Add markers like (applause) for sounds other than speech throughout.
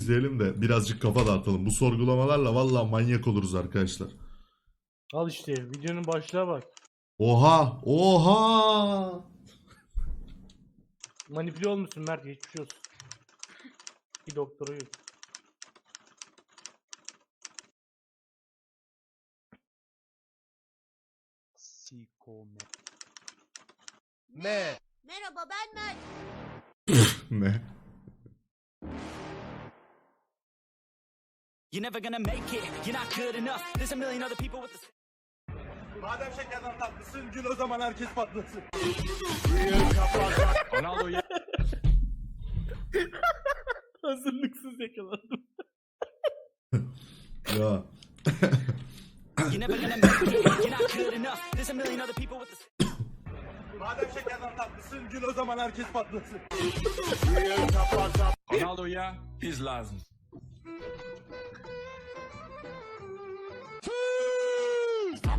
izleyelim de birazcık kafa dağıtalım. Bu sorgulamalarla vallahi manyak oluruz arkadaşlar. Al işte videonun başlığa bak. Oha! Oha! Manipüle olmuşsun Mert geçmiş olsun. Bir doktora yok. Me. Merhaba ben Mert. (laughs) ne? You're never gonna make it, you're not good enough. There's a million other people with the Madem şekerden tatlısın gül o zaman herkes patlasın. (laughs) Hazırlıksız yakalandım. Ya. You're never gonna make it, you're not good enough. There's a million other people with the Madem şekerden tatlısın gül o zaman herkes patlasın. Ronaldo'ya biz lazım.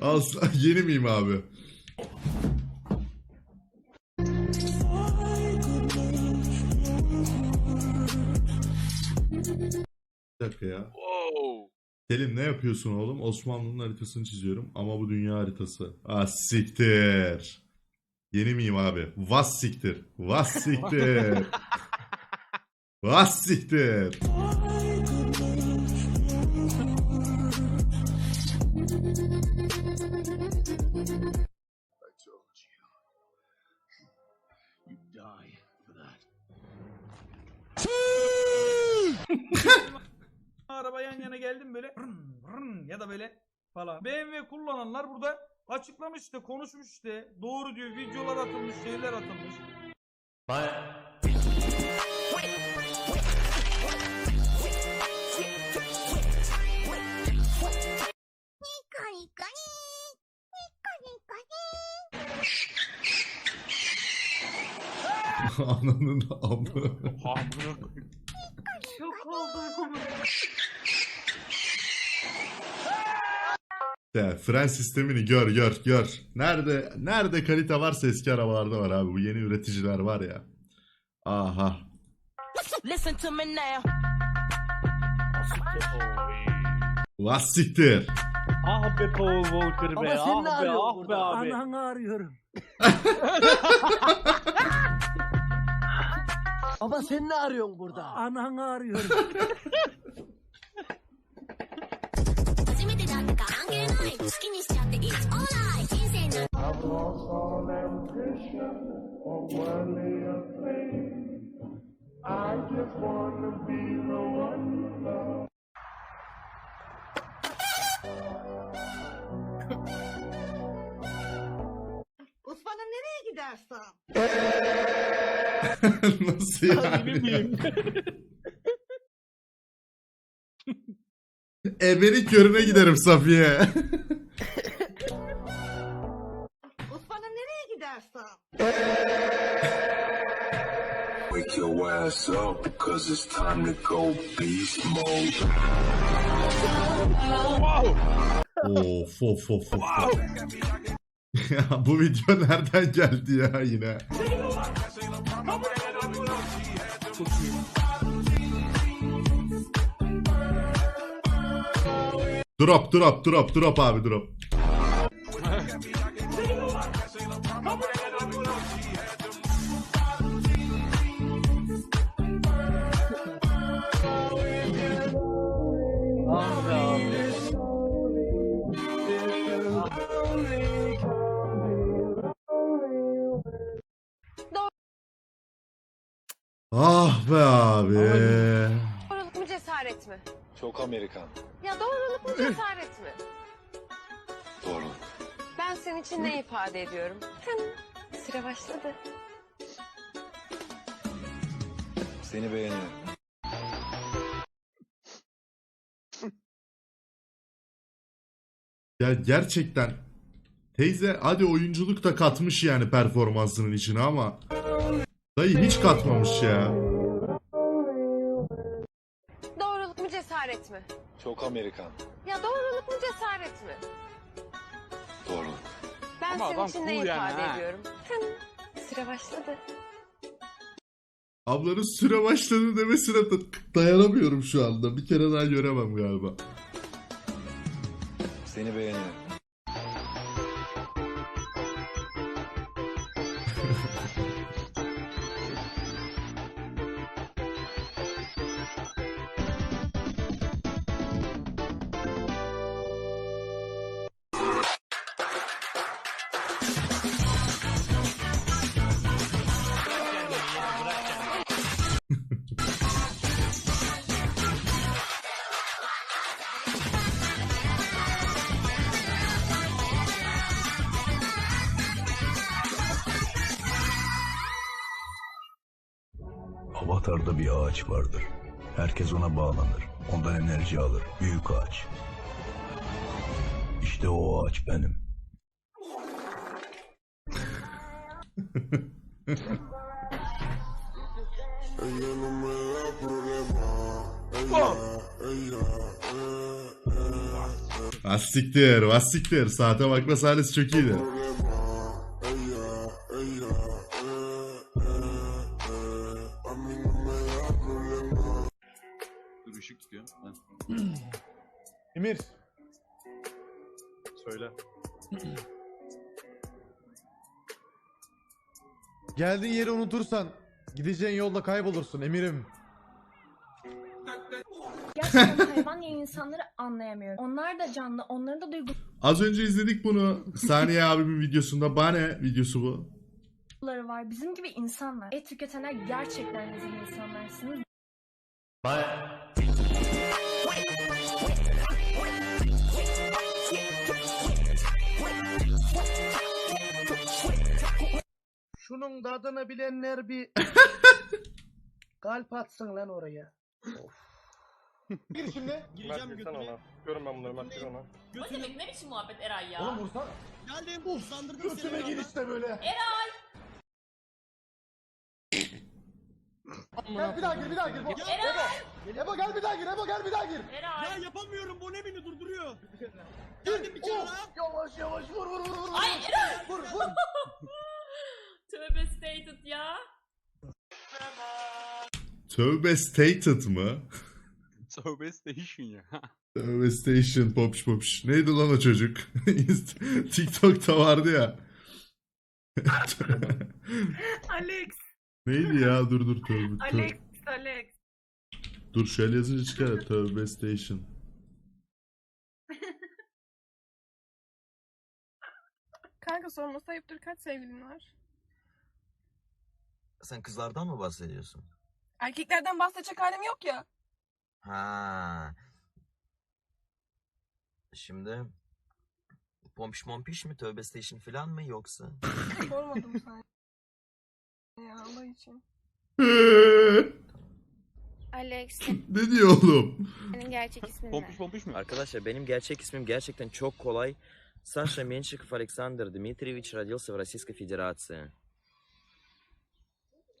Az (laughs) yeni miyim abi? Bir dakika ya. Selim ne yapıyorsun oğlum? Osmanlı'nın haritasını çiziyorum ama bu dünya haritası. Ah siktir. Yeni miyim abi? Vas siktir. Vas siktir. (laughs) Vas siktir. Araba yan yana geldim böyle rın rın ya da böyle falan. BMW kullananlar burada açıklamış işte konuşmuş işte doğru diyor videolar atılmış şeyler atılmış. Kani. Ananın amı. Ya, fren sistemini gör gör gör. Nerede nerede kalite varsa eski arabalarda var abi. Bu yeni üreticiler var ya. Aha. Listen to me now. Vas siktir. Ah be Paul Walker be. Baba sen ne ah be arıyorsun ah be burada? abi. Ananı arıyorum. (laughs) Baba sen ne arıyorsun burada? Ananı arıyorum. (laughs) Osman'ım nereye gidersin? Ee, (laughs) Nasıl yani? (laughs) Ebenin körüne giderim Safiye. (laughs) Osman'a nereye gidersen? Wake your ass up because it's time to go beast mode. of of of of. ya bu video nereden geldi ya yine? Drop drop drop drop abi drop. Abi. Doğruluk mu cesaret mi? Çok Amerikan. Ya doğruluk mu cesaret mi? Doğruluk. Ben senin için ne ifade ediyorum? Hani sıra başladı. Seni beğeniyorum. Ya gerçekten teyze hadi oyunculuk da katmış yani performansının içine ama dayı hiç katmamış ya. Mu cesaret mi? Çok Amerikan. Ya doğruluk mu cesaret mi? Doğru. Ben Ama senin adam için ne cool yani ifade ha. ediyorum? Tın. Sıra başladı. Ablanın süre başladı demesine da- dayanamıyorum şu anda. Bir kere daha göremem galiba. Seni beğeniyorum. Avatar'da bir ağaç vardır. Herkes ona bağlanır. Ondan enerji alır. Büyük ağaç. İşte o ağaç benim. Vassiktir, vassiktir. Saate bakma sahnesi çok iyiydi. Söyle. Geldiğin yeri unutursan gideceğin yolda kaybolursun Emir'im. Gerçekten hayvan ya insanları anlayamıyorum. Onlar da canlı, onların da Az önce izledik bunu. Saniye abimin videosunda. Bane videosu bu. duyguları var. Bizim gibi insanlar. Et tüketenler gerçekten bizim insanlarsınız. Şunun tadını bilenler bir (laughs) kalp atsın lan oraya. (laughs) Gir şimdi. Gireceğim götüne. Görün ben bunları Mert ona. Ne demek ne biçim muhabbet Eray ya? Oğlum vursana. Geldim hızlandırdım Götüme gir işte böyle. Eray! Gel bir daha gir bir daha gir. Eray! Ebo gel bir daha gir Ebo gel bir daha gir. Eray! yapamıyorum bu ne beni durduruyor. Geldim bir kere daha. Yavaş yavaş vur vur vur vur. Ay Eray! Vur vur. Tövbe stated mı? (laughs) Tövbe station ya. (laughs) Tövbe station popş popş. Neydi lan o çocuk? (laughs) TikTok'ta vardı ya. Alex! Neydi ya? Dur dur tövbe. tövbe. Alex! Alex! Dur şöyle yazınca çıkar. Tövbe station. Kanka sorması ayıptır kaç sevgilin var? Sen kızlardan mı bahsediyorsun? Erkeklerden bahsedecek halim yok ya. Ha. Şimdi pompiş mompiş mi tövbe station falan mı yoksa? (laughs) Sormadım sen. Ya Allah için. (laughs) Alex, ne diyor oğlum? senin gerçek ismin Pompiş pompiş mi? Arkadaşlar benim gerçek ismim gerçekten çok kolay. Саша Меньшиков Александр Дмитриевич родился в Российской Федерации.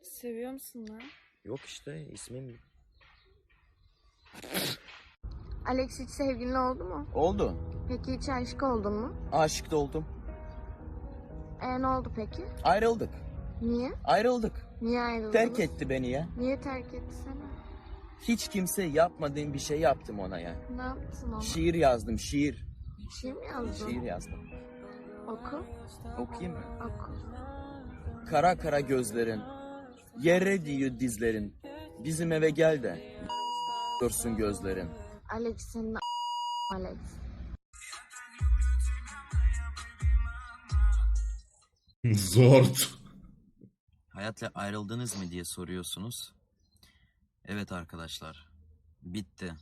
Seviyor musun lan? Yok işte ismim Alex hiç sevgilin oldu mu? oldu. Peki hiç aşık oldun mu? Aşık da oldum. E ne oldu peki? Ayrıldık. Niye? Ayrıldık. Niye ayrıldınız? Terk etti beni ya. Niye terk etti seni? Hiç kimse yapmadığım bir şey yaptım ona ya. Ne yaptın ona? Şiir yazdım, şiir. Şiir mi yazdın? Şiir yazdım. Oku. Okuyayım mı? Oku. Kara kara gözlerin, yere diyor dizlerin. Bizim eve gel de dursun gözlerin. Alex senin Alex. (laughs) Zort. Hayatla ayrıldınız mı diye soruyorsunuz. Evet arkadaşlar. Bitti.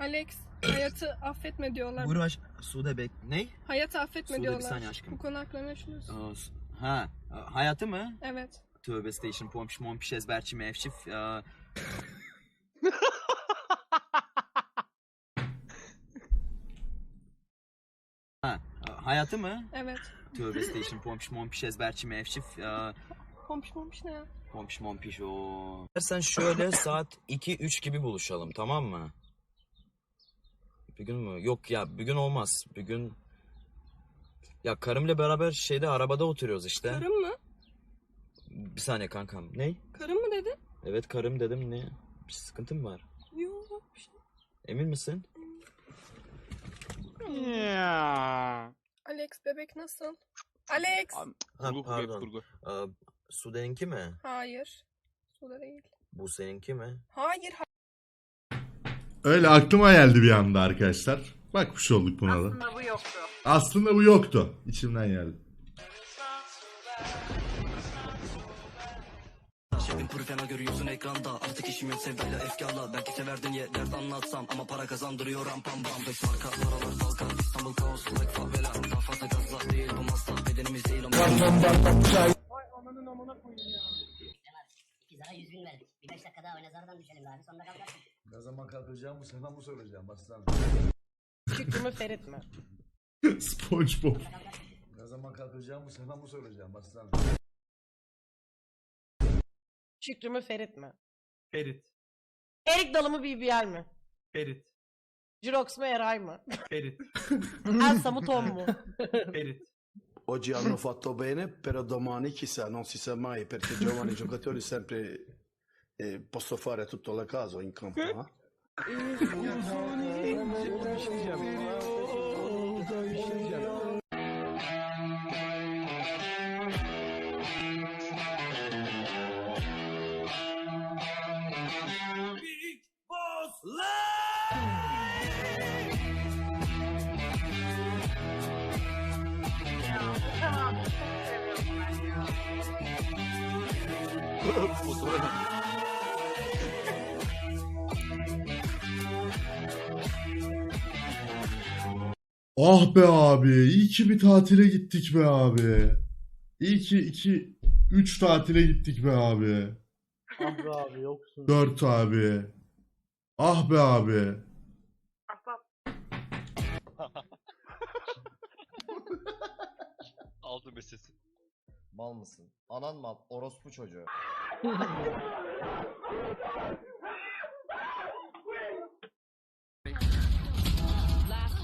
Alex, hayatı affetme diyorlar. Buyur. Sude bek. Ne? Hayatı affetme Sude, bir diyorlar. saniye aşkım. Bu konu hakkında ne düşünüyorsun? Aa, s- Ha, hayatı mı? Evet. Tövbe station, pompiş, mompiş, ezberçi, mevşif. aa, (laughs) Hayatı mı? Evet. Tövbe station pompiş mompiş ezberçi mevşif ya. Komşu momş ne ya? Pompiş mompiş o. Sen şöyle saat 2-3 gibi buluşalım tamam mı? Bir gün mü? Yok ya bir gün olmaz. Bir gün... Ya karımla beraber şeyde arabada oturuyoruz işte. Karım mı? Bir saniye kankam. Ne? Karım mı dedin? Evet karım dedim ne? Bir sıkıntı mı var? Yok. Emin misin? Alex bebek nasıl? Alex. Ha, pardon. kurgu. Aa, Sude'ninki mi? Hayır. Suda değil. Bu seninki mi? Hayır. Öyle aklıma geldi bir anda arkadaşlar. Bakmış olduk buna da. Aslında bu yoktu. Aslında bu yoktu. İçimden geldi. Pır fena görüyorsun ekranda Artık işim yok sevdayla efkarla Belki severdin ye dert anlatsam Ama para kazandırıyor ram pam pam Beş marka paralar kalkar İstanbul kaos like favela Daha fazla gazla değil bu masla Bedenimiz değil ama Zara 100 bin verdik. Bir 5 dakika daha oyna düşelim abi. Sonunda kalkarsın. Ne zaman kalkacağımı sana mı soracağım aslan? Şükrümü Ferit mi? (laughs) SpongeBob. Ne zaman kalkacağımı sana mı soracağım aslan? Şükrümü Ferit mi? Ferit. Erik Dalı mı BBL mi? Ferit. Jirox mu Eray mı? Ferit. (laughs) Elsa mı Tom mu? Ferit. Oggi hanno fatto bene, però domani chissà, non si sa mai perché giovani giocatori sempre eh, posso fare tutto la caso in campo. eh? (laughs) Ah be abi. İyi ki bir tatile gittik be abi. İyi ki 2 3 tatile gittik be abi. Ah be abi yoksun. 4 abi. Ah be abi. Aldı mesesi. Mal mısın? Anan mal, orospu çocuğu. Last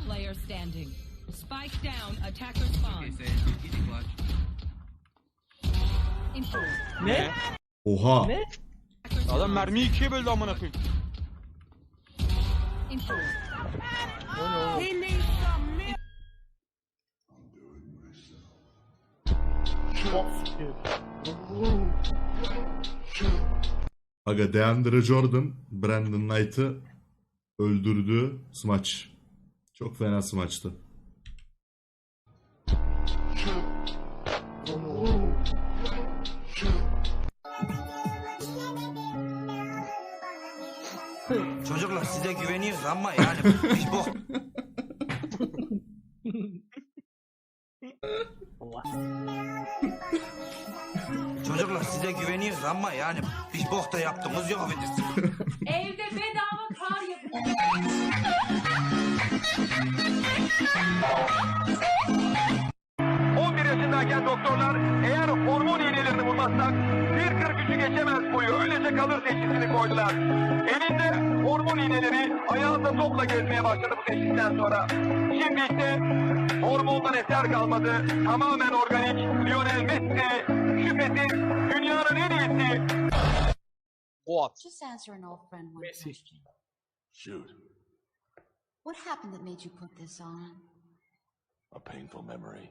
player standing. Spike down, attacker spawn. Info. Ne? Oha. Ne? Adam mermiyi ikiye böldü amına koyayım. Info. O ne Aga Deandre Jordan Brandon Knight'ı öldürdü smaç. Çok fena smaçtı. Çocuklar size güveniyoruz ama yani (laughs) Hiç bok Çocuklar size güveniyoruz ama yani Hiç bok da yaptığımız yok affedersin (laughs) Evde bedava kar yapın. (laughs) yaşındayken doktorlar eğer hormon iğnelerini vurmazsak 1.43'ü geçemez boyu öylece kalır teşhisini koydular. Elinde hormon iğneleri ayağında topla gezmeye başladı bu teşhisten sonra. Şimdi ise hormondan eser kalmadı. Tamamen organik Lionel Messi şüphesiz. What? Just answer an old friend one Messi. question. Shoot, What happened that made you put this on? a painful memory.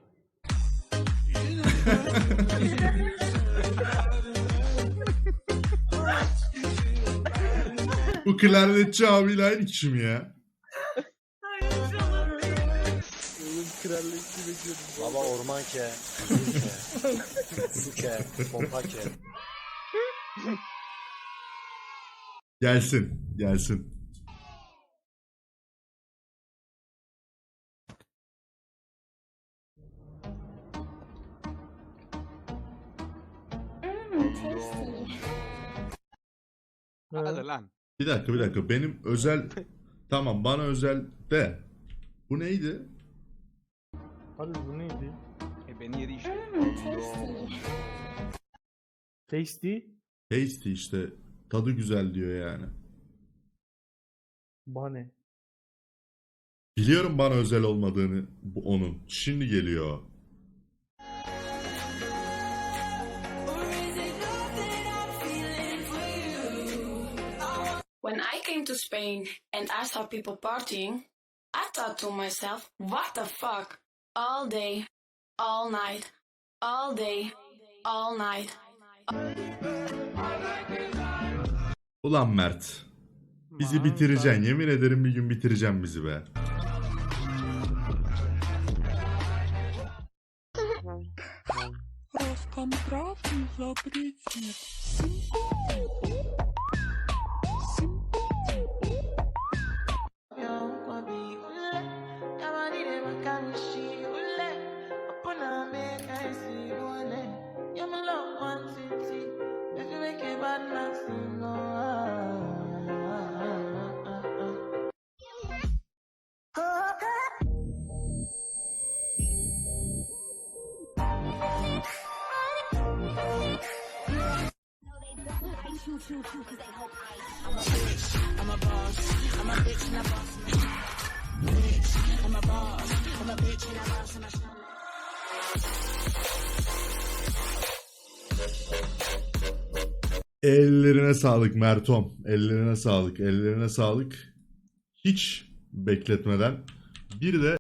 Bu klarnetçi abiyle aynı kişi mi ya? Baba orman ke, ke, su ke, pompa ke. Gelsin. Gelsin. Hadi lan. Bir dakika bir dakika. Benim özel... (laughs) tamam bana özel de. Bu neydi? Hadi bu neydi? E beni yedi işte. Tasty. Tasty işte. Tadı güzel diyor yani. Bane. Biliyorum bana özel olmadığını bu onun. Şimdi geliyor. When I came to Spain and I saw people partying, I thought to myself, what the fuck? All day, all night, all day, all night. Ulan Mert. Bizi bitireceksin. Yemin ederim bir gün bitireceksin bizi be. Ellerine sağlık Mertom. Ellerine sağlık. Ellerine sağlık. Hiç bekletmeden bir de